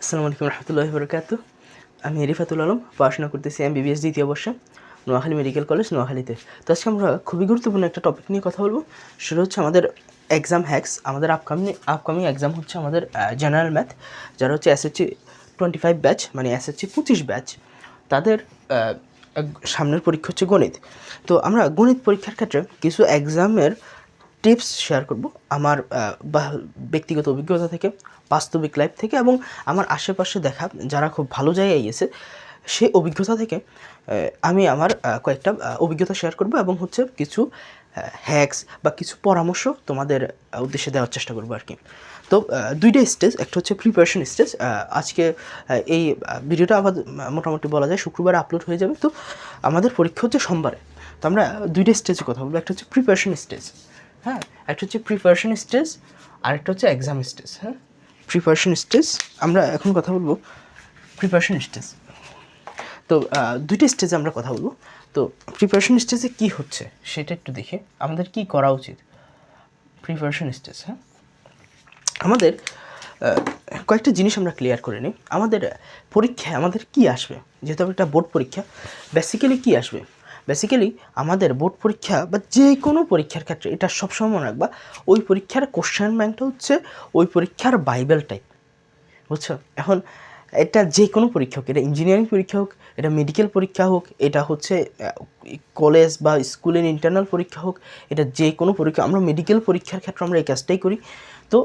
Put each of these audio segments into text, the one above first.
আসসালামু আলাইকুম রহমতুল্লাহি বরকাত আমি রিফাতুল আলম, পড়াশোনা করতেছি এম বিবিএস দ্বিতীয় বর্ষে, নোয়াখালী মেডিকেল কলেজ, নোয়াখালীতে। তো আজকে আমরা খুবই গুরুত্বপূর্ণ একটা টপিক নিয়ে কথা বলব। সেটা হচ্ছে আমাদের এক্সাম হ্যাক্স আমাদের আপকামিং আপকামিং এক্সাম হচ্ছে আমাদের জেনারেল ম্যাথ যারা হচ্ছে এসএসসি টোয়েন্টি ফাইভ ব্যাচ মানে এসএসসি পঁচিশ ব্যাচ তাদের সামনের পরীক্ষা হচ্ছে গণিত। তো আমরা গণিত পরীক্ষার ক্ষেত্রে কিছু এক্সামের টিপস শেয়ার করব আমার ব্যক্তিগত অভিজ্ঞতা থেকে, বাস্তবিক লাইফ থেকে এবং আমার আশেপাশে দেখা যারা খুব ভালো জায়গায় গেছে সেই অভিজ্ঞতা থেকে আমি আমার কয়েকটা অভিজ্ঞতা শেয়ার করব এবং হচ্ছে কিছু হ্যাক্স বা কিছু পরামর্শ তোমাদের উদ্দেশ্যে দেওয়ার চেষ্টা করব আর কি। তো দুইটা স্টেজ একটা হচ্ছে প্রিপারেশন স্টেজ আজকে এই ভিডিওটা আবার মোটামুটি বলা যায় শুক্রবার আপলোড হয়ে যাবে। তো আমাদের পরীক্ষা হচ্ছে সোমবারে। তো আমরা দুইটা স্টেজে কথা বলব। একটা হচ্ছে প্রিপারেশন স্টেজ হ্যাঁ একটা হচ্ছে প্রিপারেশন স্টেজ আর একটা হচ্ছে এক্সাম স্টেজ হ্যাঁ? প্রিপারেশন স্টেজ আমরা এখন কথা বলব প্রিপারেশন স্টেজ তো দুইটা স্টেজে আমরা কথা বলব। তো প্রিপারেশন স্টেজে কি হচ্ছে সেটা একটু দেখে। আমাদের কি করা উচিত? প্রিপারেশন স্টেজ হ্যাঁ? আমাদের কয়েকটা জিনিস আমরা ক্লিয়ার করে নিই। আমাদের পরীক্ষায় আমাদের কি আসবে? যেহেতু একটা বোর্ড পরীক্ষা বেসিক্যালি কি আসবে? বেসিক্যালি আমাদের বোর্ড পরীক্ষা বা যে কোনো পরীক্ষার ক্ষেত্রে এটা সবসময় মনে রাখবা, ওই পরীক্ষার কোশ্চেন ব্যাংকটা হচ্ছে ওই পরীক্ষার বাইবেল টাইপ বুঝছ? এখন এটা যে কোনো পরীক্ষা হোক, এটা ইঞ্জিনিয়ারিং পরীক্ষা হোক, এটা মেডিকেল পরীক্ষা হোক, এটা হচ্ছে কলেজ বা স্কুলের ইন্টারনাল পরীক্ষা হোক, এটা যে কোনো পরীক্ষা, আমরা মেডিকেল পরীক্ষার ক্ষেত্রে আমরা এই কাজটাই করি। তো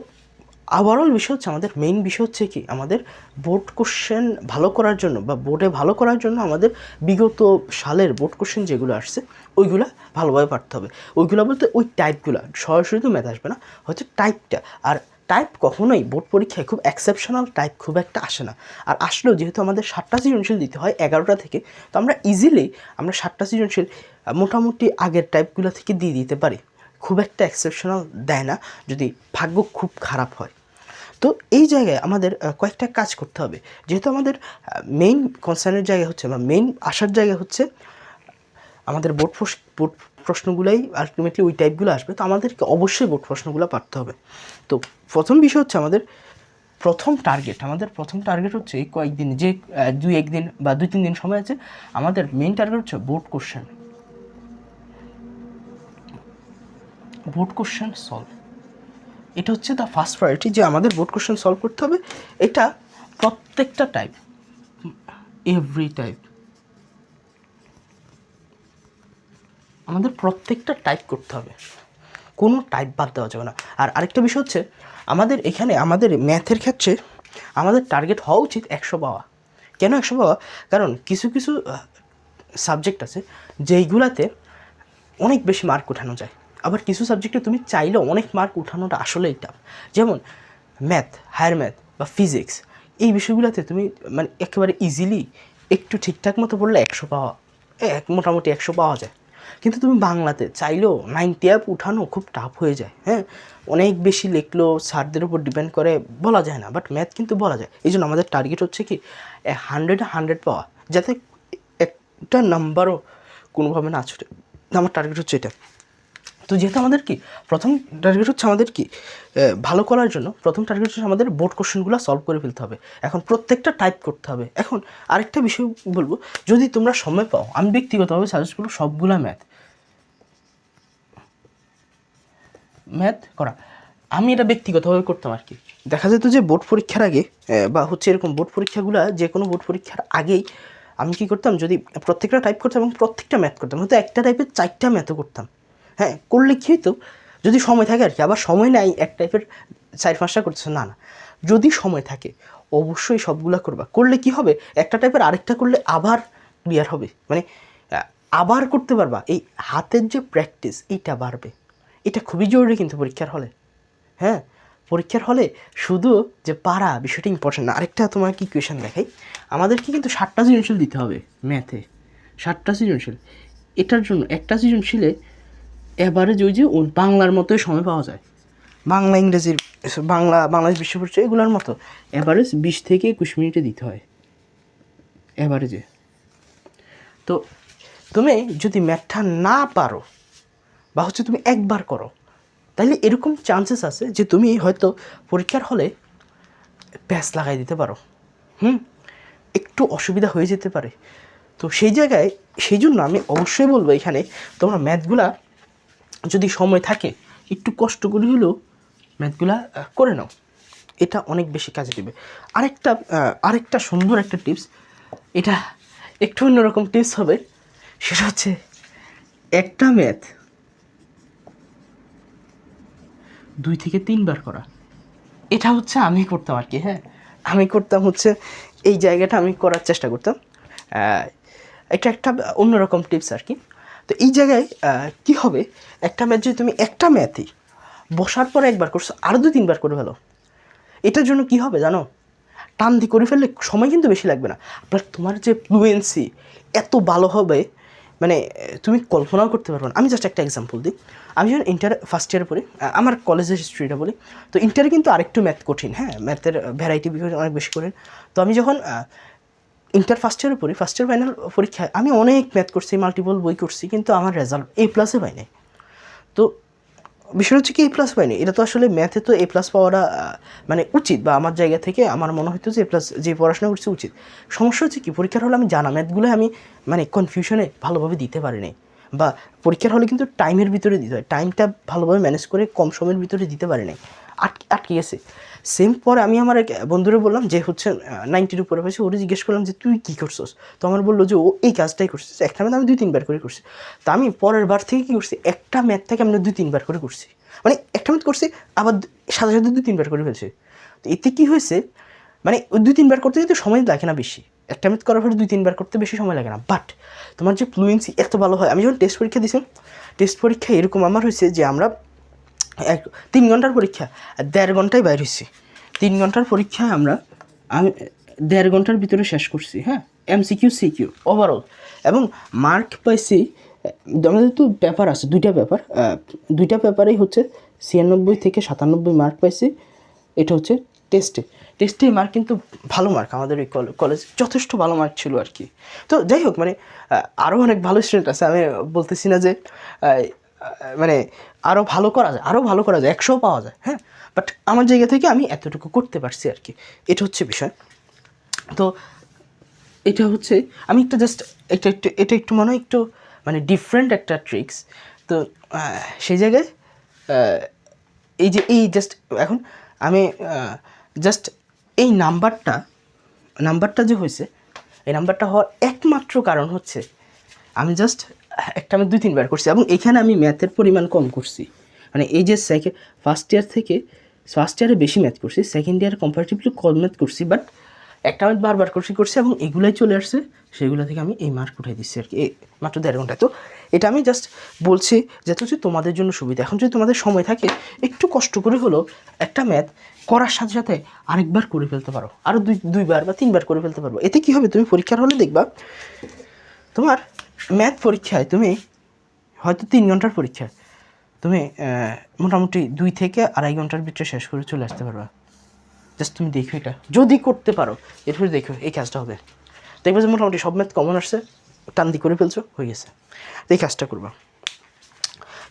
ওভারঅল বিষয় হচ্ছে, আমাদের মেইন বিষয় হচ্ছে কি, আমাদের বোর্ড কোশ্চেন ভালো করার জন্য বা বোর্ডে ভালো করার জন্য আমাদের বিগত সালের বোর্ড কোশ্চেন যেগুলো আসছে, ওইগুলো ভালোভাবে পারতে হবে। ওইগুলো বলতে ওই টাইপগুলো সরাসরি তো ম্যাথ আসবে না, হচ্ছে টাইপটা আর টাইপ কখনোই বোর্ড পরীক্ষায় খুব এক্সেপশনাল টাইপ খুব একটা আসে না। আর আসলেও যেহেতু আমাদের সাতটা সৃজনশীল দিতে হয় এগারোটা থেকে, তো আমরা ইজিলি আমরা সাতটা সৃজনশীল, মোটামুটি আগের টাইপগুলো থেকে দিয়ে দিতে পারি। খুব একটা এক্সেপশনাল দেয় না, যদি ভাগ্য খুব খারাপ হয়। তো এই জায়গায় আমাদের কয়েকটা কাজ করতে হবে। যেহেতু আমাদের মেইন কনসার্নের জায়গা হচ্ছে বা মেইন আসার জায়গা হচ্ছে, আমাদের বোর্ড বোর্ড প্রশ্নগুলাই আলটিমেটলি ওই টাইপগুলো আসবে। তো আমাদেরকে অবশ্যই বোর্ড প্রশ্নগুলো পারতে হবে। তো প্রথম বিষয় হচ্ছে আমাদের প্রথম টার্গেট আমাদের প্রথম টার্গেট হচ্ছে এই কয়েকদিন, যে দুই একদিন বা দুই তিন দিন সময় আছে, আমাদের মেইন টার্গেট হচ্ছে board question board question solve এটা হচ্ছে দ্য ফার্স্ট প্রায়োরিটি যে আমাদের বোর্ড কোশ্চেন সলভ করতে হবে। এটা প্রত্যেকটা টাইপ এভরি টাইপ আমাদের প্রত্যেকটা টাইপ করতে হবে। কোনো টাইপ বাদ দেওয়া যাবে না। আর আরেকটা বিষয় হচ্ছে, আমাদের এখানে আমাদের ম্যাথের ক্ষেত্রে আমাদের টার্গেট হওয়া উচিত একশো পাওয়া। কেন একশো পাওয়া? কারণ কিছু কিছু সাবজেক্ট আছে যেইগুলাতে অনেক বেশি মার্ক উঠানো যায়। আবার কিছু সাবজেক্টে তুমি চাইলেও অনেক মার্ক উঠানোটা আসলেই টাফ যেমন ম্যাথ হায়ার ম্যাথ বা ফিজিক্স এই বিষয়গুলোতে তুমি মানে একেবারে ইজিলি একটু ঠিকঠাক মতো পড়লে একশো পাওয়া এক মোটামুটি একশো পাওয়া যায়। কিন্তু তুমি বাংলাতে চাইলেও নাইনটি অ্যাপ উঠানো খুব টাফ হয়ে যায় হ্যাঁ? অনেক বেশি লিখলেও স্যারদের উপর ডিপেন্ড করে বলা যায় না বাট ম্যাথ কিন্তু বলা যায়। এই জন্য আমাদের টার্গেট হচ্ছে কি হান্ড্রেডে হান্ড্রেড পাওয়া, যাতে একটা নাম্বারও কোনোভাবে না ছুটে। আমার টার্গেট হচ্ছে এটা। তো যেহেতু আমাদের কি, প্রথম টার্গেট হচ্ছে আমাদের কি ভালো করার জন্য প্রথম টার্গেট হচ্ছে আমাদের বোর্ড কোশ্চেনগুলো সলভ করে ফেলতে হবে। এখন প্রত্যেকটা টাইপ করতে হবে। এখন আরেকটা বিষয় বলব, যদি তোমরা সময় পাও, আমি ব্যক্তিগতভাবে সাজেস্ট করব সবগুলা ম্যাথ ম্যাথ করা। আমি এটা ব্যক্তিগতভাবে করতাম আর কি। দেখা যেত যে বোর্ড পরীক্ষার আগে বা হচ্ছে এরকম বোর্ড পরীক্ষাগুলো, যে কোনো বোর্ড পরীক্ষার আগেই আমি কি করতাম, যদি প্রত্যেকটা টাইপ করতাম এবং প্রত্যেকটা ম্যাথ করতাম, হয়তো একটা টাইপের চারটা ম্যাথও করতাম। হ্যাঁ করলে কী হতো যদি সময় থাকে আর কি, আবার সময় নাই, এক টাইপের চার পাঁচটা করতেছে, না না। যদি সময় থাকে, অবশ্যই সবগুলা করবা। করলে কি হবে? একটা টাইপের আরেকটা করলে আবার ক্লিয়ার হবে। মানে আবার করতে পারবা। এই হাতের যে প্র্যাকটিস এইটা বাড়বে। এটা খুবই জরুরি কিন্তু পরীক্ষার হলে। হ্যাঁ পরীক্ষার হলে শুধু যে পারা বিষয়টা ইম্পর্টেন্ট না। আরেকটা তোমার কি কোয়েশন দেখাই। আমাদেরকে কিন্তু ষাটটা সৃজনশীল দিতে হবে ম্যাথে। ষাটটা সৃজনশীল। এটার জন্য একটা সৃজনশীলে এবারে ওই যে বাংলার মতোই সময় পাওয়া যায়। বাংলা ইংরেজির বাংলা বাংলাদেশ বিশ্ব পরিচয় এগুলোর মতো? অ্যাভারেজ বিশ থেকে একুশ মিনিটে দিতে হয়। অ্যাভারেজে তো তুমি যদি ম্যাথটা না পারো বা হচ্ছে তুমি একবার করো তাহলে এরকম চান্সেস আছে যে তুমি হয়তো পরীক্ষার হলে প্যাস লাগাই দিতে পারো। হুম? একটু অসুবিধা হয়ে যেতে পারে। তো সেই জায়গায় সেই জন্য আমি অবশ্যই বলব এখানে তোমরা ম্যাথগুলা যদি সময় থাকে, একটু কষ্ট করে হলেও ম্যাথগুলা করে নাও। এটা অনেক বেশি কাজে দেবে। আরেকটা আরেকটা সুন্দর একটা টিপস, এটা একটু অন্যরকম টিপস হবে। সেটা হচ্ছে, একটা ম্যাথ দুই থেকে তিনবার করা। এটা হচ্ছে আমি করতাম আর কি হ্যাঁ। আমি করতাম হচ্ছে, এই জায়গাটা আমি করার চেষ্টা করতাম। এটা একটা অন্যরকম টিপস আর কি। তো এই জায়গায় কি হবে? একটা ম্যাথ যদি তুমি একটা ম্যাথই বসার পরে একবার করছ আরও দু তিনবার করে ফেলো। এটার জন্য কি হবে জানো? টান দিয়ে করে ফেললে সময় কিন্তু বেশি লাগবে না। বাট তোমার যে ফ্লুয়েন্সি এত ভালো হবে মানে তুমি কল্পনাও করতে পারবে না। আমি জাস্ট একটা এক্সাম্পল দিই। আমি যখন ইন্টার ফার্স্ট ইয়ার পড়ি আমার কলেজের হিস্ট্রিটা বলি, তো ইন্টারে কিন্তু আরেকটু ম্যাথ কঠিন হ্যাঁ? ম্যাথের ভ্যারাইটি অনেক বেশি কঠিন। তো আমি যখন ইন্টার ফার্স্ট ইয়ারে পড়ি ফার্স্ট ইয়ার ফাইনাল পরীক্ষায় আমি অনেক ম্যাথ করছি মাল্টিপল বই করছি, কিন্তু আমার রেজাল্ট এ প্লাসে পাই নাই তো বিষয় হচ্ছে কি এ প্লাস পাইনি। এটা তো আসলে ম্যাথে তো এ প্লাস পাওয়াটা মানে উচিত বা আমার জায়গা থেকে আমার মনে হতো যে এ প্লাস যে পড়াশোনা করছে উচিত। সমস্যা হচ্ছে কি, পরীক্ষার হলে আমি জানা ম্যাথগুলো আমি মানে কনফিউশনে ভালোভাবে দিতে পারি নাই বা পরীক্ষার হলে কিন্তু টাইমের ভিতরে দিতে হয়। টাইমটা ভালোভাবে ম্যানেজ করে কম সময়ের ভিতরে দিতে পারি নাই আটকে আটকে গেছে। সেম পরে আমি আমার এক বন্ধুরে বললাম যে হচ্ছে নাইনটির উপরে হয়েছে, ওরে জিজ্ঞেস করলাম যে, তুই কী করছস? তো আমার বলল যে, ও এই কাজটাই করছিস একটা ম্যাথ আমি দুই, তিনবার করে করছি। তা আমি পরের বার থেকে কী করছি, একটা ম্যাথ থেকে আমি দুই, তিনবার করে করছি। মানে একটা ম্যাথ করছি, আবার সাথে সাথে দুই, তিনবার করে ফেলছি। তো এতে কী হয়েছে মানে দুই, তিনবার করতে কিন্তু সময় লাগে না বেশি। একটা ম্যাথ করার পরে দুই, তিনবার করতে বেশি সময় লাগে না। বাট তোমার যে ফ্লুয়েন্সি এত ভালো হয়, আমি যখন টেস্ট পরীক্ষা দিয়েছিলাম টেস্ট পরীক্ষা এরকম আমার হয়েছে যে আমরা এক তিন ঘণ্টার পরীক্ষা, আর দেড় ঘন্টায় বাইর হয়েছি তিন ঘণ্টার পরীক্ষায় আমরা, আমি দেড় ঘণ্টার ভিতরে শেষ করছি হ্যাঁ? এমসিকিউ সিকিউ ওভারঅল এবং মার্ক পাইছি, আমাদের তো পেপার আছে, দুইটা পেপার দুইটা পেপারেই হচ্ছে ছিয়ানব্বই থেকে সাতানব্বই মার্ক পাইছি, এটা হচ্ছে টেস্টে টেস্টে মার্ক কিন্তু ভালো মার্ক আমাদের এই কলেজ যথেষ্ট ভালো মার্ক ছিল আর কি। তো যাই হোক মানে আরও অনেক ভালো স্টুডেন্ট আছে, আমি বলতেছি না যে মানে আরও ভালো করা যায় আরও ভালো করা যায় একশো পাওয়া যায় হ্যাঁ? বাট আমার জায়গা থেকে আমি এতটুকু করতে পারছি আর কি। এটা হচ্ছে বিষয়। তো এটা হচ্ছে, আমি একটা জাস্ট এটা একটু এটা একটু মনে হয় একটু মানে ডিফারেন্ট একটা ট্রিক্স তো সেই জায়গায় এই যে, এই জাস্ট এখন আমি জাস্ট এই নাম্বারটা নাম্বারটা যে হয়েছে, এই নাম্বারটা হওয়ার একমাত্র কারণ হচ্ছে আমি জাস্ট একটা আমি দুই, তিনবার করছি এবং এখানে আমি ম্যাথের পরিমাণ কম করছি। মানে এই যে সেকেন্ড ফার্স্ট ইয়ার থেকে ফার্স্ট ইয়ারে বেশি ম্যাথ করছি সেকেন্ড ইয়ার কম্পারেটিভলি কম ম্যাথ করছি বাট একটা ম্যাথ বারবার করছি করছি এবং এগুলাই চলে আসছে, সেগুলো থেকে আমি এই মার্ক উঠাই দিচ্ছি আর কি। মাত্র দেড় ঘণ্টা। তো এটা আমি জাস্ট বলছি যে হচ্ছে তোমাদের জন্য সুবিধা। এখন যদি তোমাদের সময় থাকে, একটু কষ্ট করে হলেও একটা ম্যাথ করার সাথে সাথে আরেকবার করে ফেলতে পারো। আরও দুই, দুইবার বা তিনবার করে ফেলতে পারব এতে কী হবে? তুমি পরীক্ষার হলে দেখবা তোমার ম্যাথ পরীক্ষায় তুমি হয়তো তিন ঘণ্টার পরীক্ষা তুমি মোটামুটি দুই থেকে আড়াই ঘণ্টার ভিতরে শেষ করে চলে আসতে পারবা। জাস্ট তুমি দেখো এটা। যদি করতে পারো, এরপরে দেখো এই কাজটা হবে। দেখবে যে মোটামুটি সব ম্যাথ কমন আসছে টান দি করে ফেলছো, হয়ে গেছে। এই কাজটা করবা।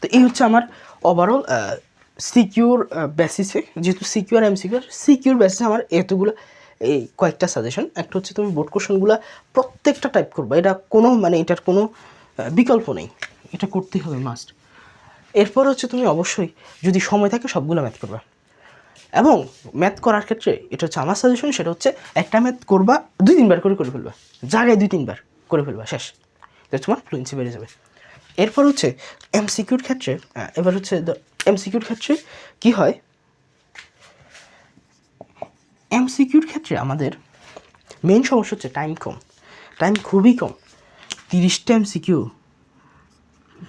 তো এই হচ্ছে আমার ওভারঅল সিকিউর বেসিসে যেহেতু সিকিউর এম সিকিউর সিকিউর বেসিসে আমার এতগুলো এই কয়েকটা সাজেশন একটা হচ্ছে তুমি বোর্ড কোশ্চেনগুলো প্রত্যেকটা টাইপ করবা। এটা কোনো মানে এটার কোনো বিকল্প নেই। এটা করতেই হবে মাস্ট এরপর হচ্ছে তুমি অবশ্যই যদি সময় থাকে সবগুলো ম্যাথ করবা। এবং ম্যাথ করার ক্ষেত্রে এটা হচ্ছে আমার সাজেশন সেটা হচ্ছে একটা ম্যাথ করবা, দুই তিনবার করে করে ফেলবা। জায়গায় দুই তিনবার করে ফেলবা, শেষ। তোমার ফ্লুয়েন্সি বেড়ে যাবে। এরপর হচ্ছে এমসিকিউর ক্ষেত্রে এবার হচ্ছে এমসিকিউর ক্ষেত্রে কি হয়? এমসিকিউর ক্ষেত্রে আমাদের মেন সমস্যা হচ্ছে টাইম কম। টাইম খুবই কম। তিরিশটা এমসিকিউ।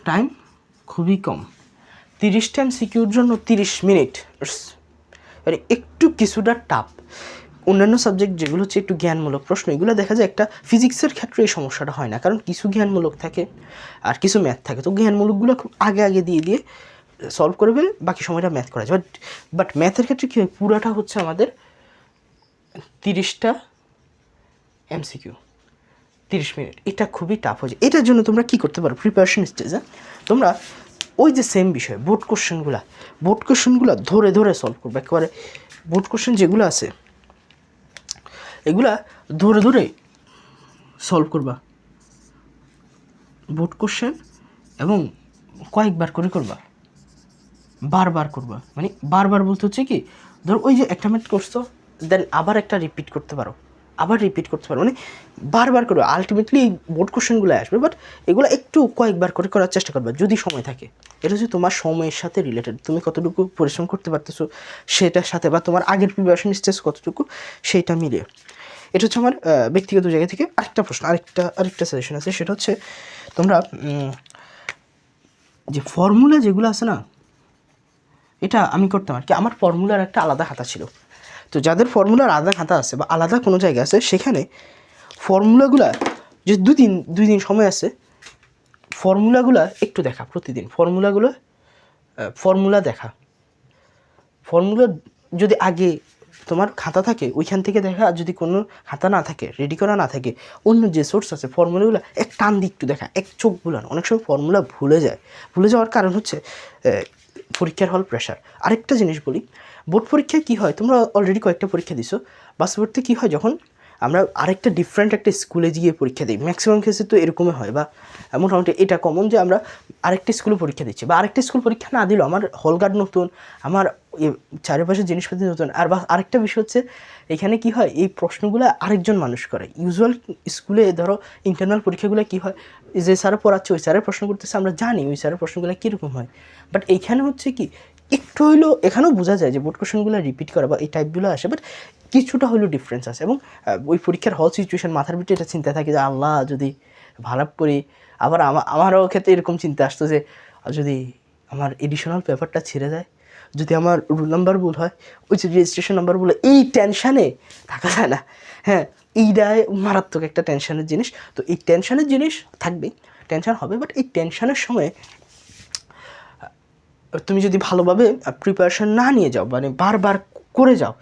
টাইম খুবই কম। তিরিশটা এমসিকিউর জন্য তিরিশ মিনিট মানে একটু কিছুটা টাপ অন্যান্য সাবজেক্ট যেগুলো হচ্ছে একটু জ্ঞানমূলক প্রশ্ন, এগুলো দেখা যায় একটা ফিজিক্সের ক্ষেত্রে এই সমস্যাটা হয় না। কারণ কিছু জ্ঞানমূলক থাকে আর কিছু ম্যাথ থাকে। তো জ্ঞানমূলকগুলো খুব আগে আগে দিয়ে দিয়ে সলভ করে ফেলে, বাকি সময়টা ম্যাথ করা যায়। বাট বাট ম্যাথের ক্ষেত্রে কী হয়? পুরাটা হচ্ছে আমাদের তিরিশটা এমসিকিউ তিরিশ মিনিট। এটা খুবই টাফ হয়ে যায়। এটার জন্য তোমরা কী করতে পারো? প্রিপারেশন স্টেজে তোমরা ওই যে সেম বিষয় বোর্ড কোশ্চেনগুলো বোর্ড কোশ্চেনগুলো ধরে ধরে সলভ করবে। একেবারে বোর্ড কোশ্চেন যেগুলো আছে, এগুলা ধরে ধরে সলভ করবা। বোর্ড কোশ্চেন এবং কয়েকবার করে করবা। বারবার করবা। মানে বারবার বলতে হচ্ছে কি, ধর ওই যে একটা মিনিট করছ দেন আবার একটা রিপিট করতে পারো। আবার রিপিট করতে পারো। মানে বারবার করো আলটিমেটলি এই বোর্ড কোশ্চেনগুলো আসবে বাট এগুলো একটু কয়েকবার করে করার চেষ্টা করবে, যদি সময় থাকে। এটা হচ্ছে তোমার সময়ের সাথে রিলেটেড তুমি কতটুকু পরিশ্রম করতে পারতেছো সেটার সাথে বা তোমার আগের প্রিপারেশন স্টেজ কতটুকু সেইটা মিলিয়ে। এটা হচ্ছে আমার ব্যক্তিগত জায়গা থেকে আরেকটা প্রশ্ন, আরেকটা আরেকটা সাজেশন আছে। সেটা হচ্ছে তোমরা যে ফর্মুলা যেগুলো আছে না, এটা আমি করতাম আর কি। আমার ফর্মুলার একটা আলাদা খাতা ছিল। তো যাদের ফর্মুলার আলাদা খাতা আছে বা আলাদা কোনো জায়গা আছে, সেখানে ফর্মুলাগুলা যে দু দিন, দুই দিন সময় আছে ফর্মুলাগুলা একটু দেখা, প্রতিদিন ফর্মুলাগুলো ফর্মুলা দেখা। ফর্মুলা যদি আগে তোমার খাতা থাকে, ওইখান থেকে দেখা, আর যদি কোনো খাতা না থাকে রেডি করা না থাকে, অন্য যে সোর্স আছে ফর্মুলাগুলো এক টান দিয়ে একটু দেখা, এক চোখ বুলানো। অনেক সময় ফর্মুলা ভুলে যায়। ভুলে যাওয়ার কারণ হচ্ছে পরীক্ষার হল প্রেশার আরেকটা জিনিস বলি বোর্ড পরীক্ষায় কী হয়? তোমরা অলরেডি কয়েকটা পরীক্ষা দিছো। বাস্তবর্তী কী হয় যখন আমরা আরেকটা ডিফারেন্ট একটা স্কুলে গিয়ে পরীক্ষা দিই? ম্যাক্সিমাম ক্ষেত্রে তো এরকমই হয় বা মোটামুটি এটা কমন যে আমরা আরেকটা স্কুলে পরীক্ষা দিচ্ছি। বা আরেকটা স্কুল পরীক্ষা না দিলেও আমার হল গার্ড নতুন, আমার চারিপাশের জিনিসপাতি নতুন। আর বা আরেকটা বিষয় হচ্ছে এখানে কি হয়? এই প্রশ্নগুলো আরেকজন মানুষ করে। ইউজুয়াল স্কুলে, ধরো ইন্টারনাল পরীক্ষাগুলো কি হয়? যে স্যার পড়াচ্ছে, ওই স্যারের প্রশ্ন করতেছে, আমরা জানি ওই স্যারের প্রশ্নগুলো কীরকম হয়। বাট এইখানে হচ্ছে কি, একটু হইলেও এখানেও বোঝা যায় যে বোর্ড কোশ্চেনগুলো রিপিট করা বা এই টাইপগুলো আসে বাট কিছুটা হলেও ডিফারেন্স আছে। এবং ওই পরীক্ষার হল সিচুয়েশন মাথার ভিতরে এটা চিন্তা থাকে যে, আল্লাহ, যদি ভালো করি। আবার আমা- আমারও ক্ষেত্রে এরকম চিন্তা আসতো যে, যদি আমার এডিশনাল পেপারটা ছেড়ে যায় যদি আমার রুল নাম্বার ভুল হয়, ওই যে রেজিস্ট্রেশন নাম্বার বলে, এই টেনশানে থাকা যায় না। হ্যাঁ এইটাই মারাত্মক একটা টেনশানের জিনিস। তো এই টেনশানের জিনিস থাকবেই টেনশান হবে বাট এই টেনশানের সময়, তুমি যদি ভালোভাবে প্রিপারেশন না নিয়ে যাও মানে বারবার করে যাও,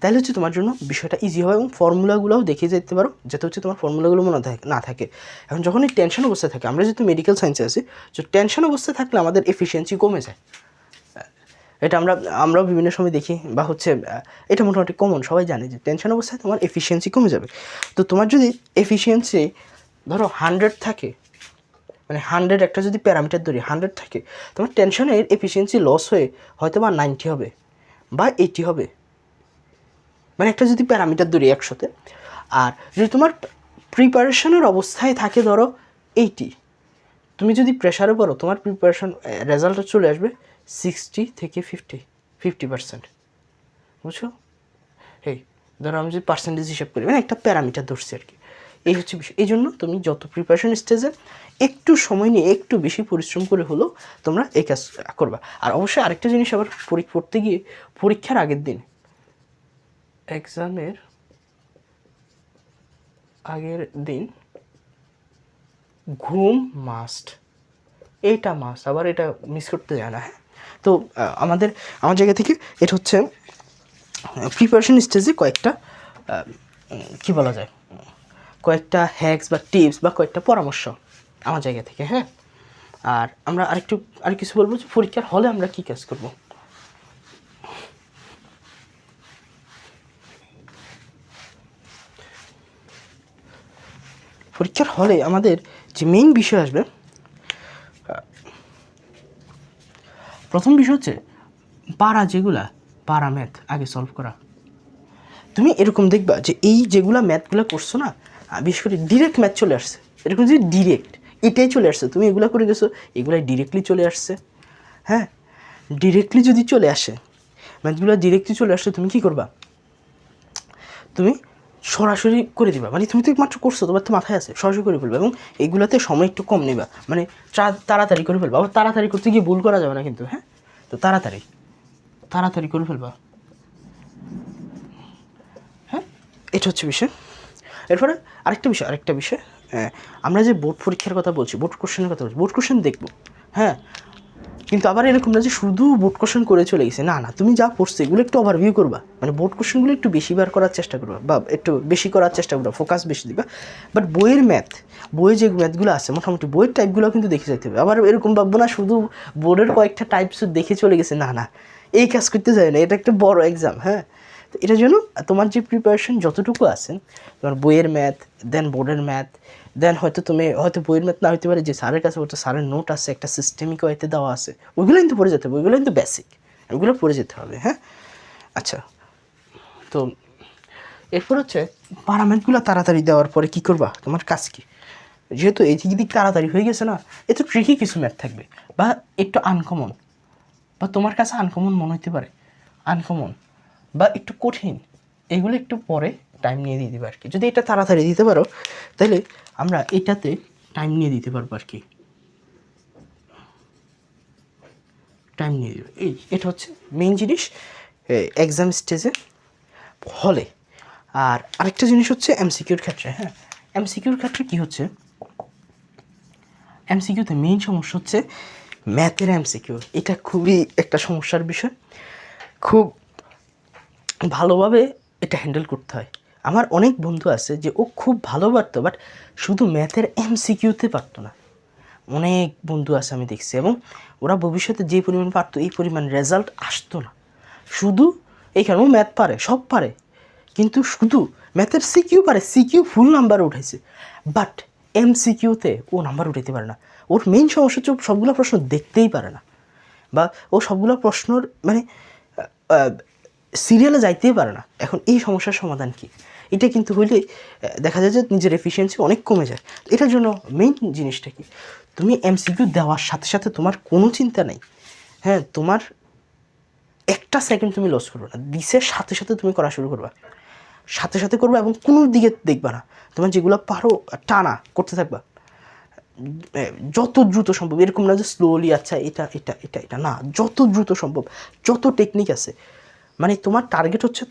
তাহলে হচ্ছে তোমার জন্য বিষয়টা ইজি হবে এবং ফর্মুলাগুলোও দেখে যেতে পারো, যাতে হচ্ছে তোমার ফর্মুলাগুলো মনে থাকে, না থাকে। এখন যখন এই টেনশন অবস্থায় থাকে, আমরা যেহেতু মেডিকেল সায়েন্সে আছি, তো টেনশন অবস্থায় থাকলে আমাদের এফিসিয়েন্সি কমে যায়। এটা আমরা, আমরাও বিভিন্ন সময় দেখি বা হচ্ছে এটা মোটামুটি কমন সবাই জানে যে টেনশন অবস্থায় তোমার এফিসিয়েন্সি কমে যাবে। তো তোমার যদি এফিসিয়েন্সি ধরো হান্ড্রেড থাকে মানে হান্ড্রেড একটা যদি প্যারামিটার ধরি হান্ড্রেড থাকে, তোমার টেনশনের এফিসিয়েন্সি লস হয়ে হয়তো বা নাইনটি হবে বা এইটি হবে। মানে একটা যদি প্যারামিটার ধরি একসাথে আর যদি তোমার প্রিপারেশনের অবস্থায় থাকে ধরো এইটি তুমি যদি প্রেশারে পড়ো, তোমার প্রিপারেশন রেজাল্টটা চলে আসবে সিক্সটি থেকে ফিফটি ফিফটি পার্সেন্ট বুঝছ? এই, ধরো আমি যদি পার্সেন্টেজ হিসাব করি মানে একটা প্যারামিটার ধরছি আর কি। এই হচ্ছে বিষয়। এই জন্য তুমি যত প্রিপারেশন স্টেজে একটু সময় নিয়ে একটু বেশি পরিশ্রম করে হলেও তোমরা এই কাজ করবা। আর অবশ্যই আরেকটা জিনিস আবার পরীক্ষা পড়তে গিয়ে পরীক্ষার আগের দিন এক্সামের আগের দিন ঘুম মাস্ট এটা মাস্ট আবার এটা মিস করতে যায় না হ্যাঁ? তো আমাদের, আমার জায়গা থেকে এটা হচ্ছে প্রিপারেশন স্টেজে কয়েকটা কি বলা যায়, কয়েকটা হ্যাক্স বা টিপস বা কয়েকটা পরামর্শ আমার জায়গা থেকে হ্যাঁ? আর আমরা আরেকটু আর কিছু বলব যে পরীক্ষার হলে আমরা কী কাজ করব? পরীক্ষার হলে আমাদের যে মেইন বিষয় আসবে প্রথম বিষয় হচ্ছে পারা যেগুলা, পারা ম্যাথ আগে সলভ করা। তুমি এরকম দেখবা যে এই যেগুলা ম্যাথগুলো করছ না বিশেষ করে ডিরেক্ট ম্যাথ চলে আসছে। এরকম যদি ডিরেক্ট এটাই চলে আসছে, তুমি এগুলো করে গেছো, এগুলাই ডিরেক্টলি চলে আসছে। হ্যাঁ? ডিরেক্টলি যদি চলে আসে ম্যাথগুলো ডিরেক্টলি চলে আসছে, তুমি কি করবা? তুমি সরাসরি করে দিবা। মানে তুমি তো মাত্র করছ তোমার তো মাথায় আছে সরাসরি করে ফেলবা এবং এইগুলাতে সময় একটু কম নেবা। মানে তাড়াতাড়ি করে ফেলবা। আবার তাড়াতাড়ি করতে গিয়ে ভুল করা যাবে না কিন্তু হ্যাঁ? তো তাড়াতাড়ি তাড়াতাড়ি করে ফেলবা। হ্যাঁ? এটা হচ্ছে বিষয়। এরপরে আরেকটা বিষয় আরেকটা বিষয় হ্যাঁ, আমরা যে বোর্ড পরীক্ষার কথা বলছি বোর্ড কোশ্চেনের কথা বলছি বোর্ড কোশ্চেন দেখব হ্যাঁ? কিন্তু আবার এরকম না যে শুধু বোর্ড কোশ্চেন করে চলে গেছে। না না, তুমি যা পড়ছো এগুলো একটু ওভারভিউ করবা। মানে বোর্ড কোশ্চেনগুলো একটু বেশি বার করার চেষ্টা করবা বা একটু বেশি করার চেষ্টা করবা ফোকাস বেশি দিবা। বাট বইয়ের ম্যাথ বইয়ে যে ম্যাথগুলো আছে, মোটামুটি বইয়ের টাইপগুলো কিন্তু দেখে যেতে হবে। আবার এরকম ভাববো না, শুধু বোর্ডের কয়েকটা টাইপস দেখে চলে গেছে। না না, এই কাজ করতে যায় না, এটা একটা বড় এক্সাম হ্যাঁ। তো এটার জন্য তোমার যে প্রিপারেশন যতটুকু আছে, তোমার বইয়ের ম্যাথ দেন বোর্ডের ম্যাথ দেন হয়তো তুমি, হয়তো বইয়ের ম্যাথ না হতে পারে যে স্যারের কাছে হয়তো স্যারের নোট আছে, একটা সিস্টেমিক ওয়েতে দেওয়া আছে। ওইগুলো কিন্তু পড়ে যেতে হবে ওইগুলো কিন্তু বেসিক ওইগুলো পড়ে যেতে হবে হ্যাঁ? আচ্ছা তো এরপর হচ্ছে পারামেন্টগুলো তাড়াতাড়ি দেওয়ার পরে কী করবা? তোমার কাজ কি? যেহেতু এই দিক তাড়াতাড়ি হয়ে গেছে না, এ তো ট্রিকি কিছু ম্যাথ থাকবে। বা একটু আনকমন বা তোমার কাছে আনকমন মনে হতে পারে। আনকমন বা একটু কঠিন, এগুলো একটু পরে টাইম নিয়ে দিয়ে দেবে আর কি। যদি এটা তাড়াতাড়ি দিতে পারো, তাহলে আমরা এটাতে টাইম নিয়ে দিতে পারব আর কি। টাইম নিয়ে দেবে এই, এটা হচ্ছে মেইন জিনিস। এক্সাম স্টেজে হলে আর আরেকটা জিনিস হচ্ছে এমসিকিউর ক্ষেত্রে হ্যাঁ। এমসিকিউর ক্ষেত্রে কী হচ্ছে? এমসিকিউতে মেইন সমস্যা হচ্ছে ম্যাথের এমসিকিউ এটা খুবই একটা সমস্যার বিষয়। খুব ভালোভাবে এটা হ্যান্ডেল করতে হয়। আমার অনেক বন্ধু আছে যে ও খুব ভালো পারতো বাট শুধু ম্যাথের এম সিকিউতে পারতো না। অনেক বন্ধু আছে আমি দেখছি এবং ওরা ভবিষ্যতে যে পরিমাণ পারতো, এই পরিমাণ রেজাল্ট আসতো না। শুধু এইখানে ও ম্যাথ পারে, সব পারে, কিন্তু শুধু ম্যাথের সিকিউ পারে, সিকিউ ফুল নাম্বার উঠেছে বাট এম সিকিউতে ও নাম্বার উঠাইতে পারে না। ওর মেইন সমস্যা হচ্ছে সবগুলো প্রশ্ন দেখতেই পারে না, বা ও সবগুলো প্রশ্নর মানে সিরিয়ালে যাইতেই পারে না। এখন এই সমস্যার সমাধান কি? এটা কিন্তু হইলে দেখা যায় যে নিজের এফিসিয়েন্সি অনেক কমে যায়। এটার জন্য মেইন জিনিসটা কি? তুমি এমসিকিউ দেওয়ার সাথে সাথে তোমার কোনো চিন্তা নেই। হ্যাঁ তোমার একটা সেকেন্ড তুমি লস করবে না। দিসের সাথে সাথে তুমি করা শুরু করবা। সাথে সাথে করবা এবং কোনো দিকে দেখবা না। তোমার যেগুলো পারো, টানা, করতে থাকবা। যত দ্রুত সম্ভব, এরকম না যে স্লোলি আচ্ছা এটা এটা এটা এটা, না, যত দ্রুত সম্ভব, যত টেকনিক আছে মানে তোমার টার্গেট হচ্ছে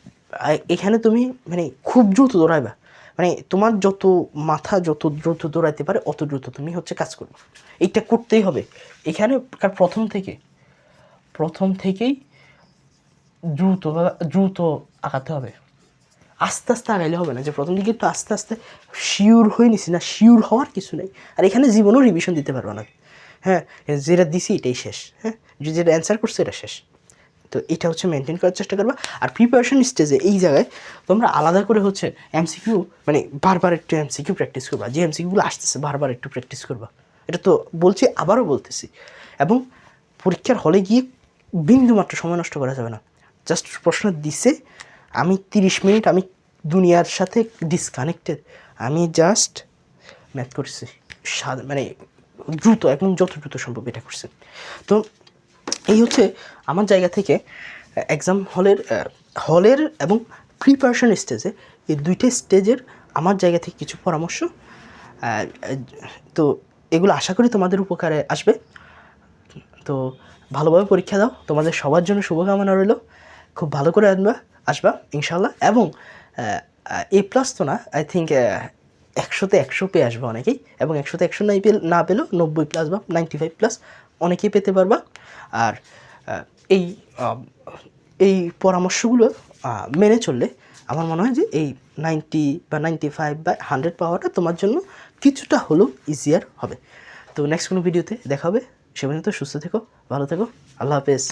এখানে তুমি মানে খুব দ্রুত দৌড়াইবা। মানে তোমার যত মাথা যত দ্রুত দৌড়াইতে পারে, অত দ্রুত তুমি হচ্ছে কাজ করবে। এইটা করতেই হবে। এখানে প্রথম থেকে, প্রথম থেকেই দ্রুত দ্রুত আঁকাতে হবে। আস্তে আস্তে আগাইলে হবে না যে প্রথম দিকে একটু আস্তে আস্তে শিওর হয়ে নিছি না, শিওর হওয়ার কিছু নেই। আর এখানে জীবনেও রিভিশন দিতে পারব না। হ্যাঁ যেটা দিছি এটাই শেষ। হ্যাঁ যেটা অ্যান্সার করছে, এটা শেষ। তো এটা হচ্ছে মেনটেন করার চেষ্টা করবা। আর প্রিপারেশন স্টেজে এই জায়গায় তোমরা আলাদা করে হচ্ছে এমসিকিউ মানে বারবার একটু এমসিকিউ প্র্যাকটিস করবা। যে এমসিকিউগুলো আসতেছে, বারবার একটু প্র্যাকটিস করবা। এটা তো বলছি, আবারও বলতেছি। এবং পরীক্ষার হলে গিয়ে বিন্দু মাত্র সময় নষ্ট করা যাবে না। জাস্ট প্রশ্ন দিছে, আমি তিরিশ মিনিট, আমি দুনিয়ার সাথে ডিসকানেক্টেড আমি জাস্ট ম্যাথ করছি মানে দ্রুত, একদম যত দ্রুত সম্ভব এটা করছে। তো এই হচ্ছে আমার জায়গা থেকে এক্সাম হলের হলের এবং প্রিপারেশন স্টেজে এই দুইটা স্টেজের আমার জায়গা থেকে কিছু পরামর্শ তো এগুলো আশা করি তোমাদের উপকারে আসবে। তো ভালোভাবে পরীক্ষা দাও, তোমাদের সবার জন্য শুভকামনা রইল। খুব ভালো করে আনবা আসবা ইনশাল্লাহ এবং এ প্লাস তো না আই থিঙ্ক একশোতে একশো পেয়ে আসবে অনেকেই এবং একশোতে একশো নাই পেল না পেলেও নব্বই প্লাস বা নাইনটি ফাইভ প্লাস অনেকেই পেতে পারবা। আর এই এই পরামর্শগুলো মেনে চললে আমার মনে হয় যে এই নাইনটি বা নাইনটি ফাইভ বা হান্ড্রেড পাওয়াটা তোমার জন্য কিছুটা হলেও ইজিয়ার হবে। তো নেক্সট কোনো ভিডিওতে দেখা হবে। সে পর্যন্ত সুস্থ থেকো, ভালো থেকো। আল্লাহ হাফেজ।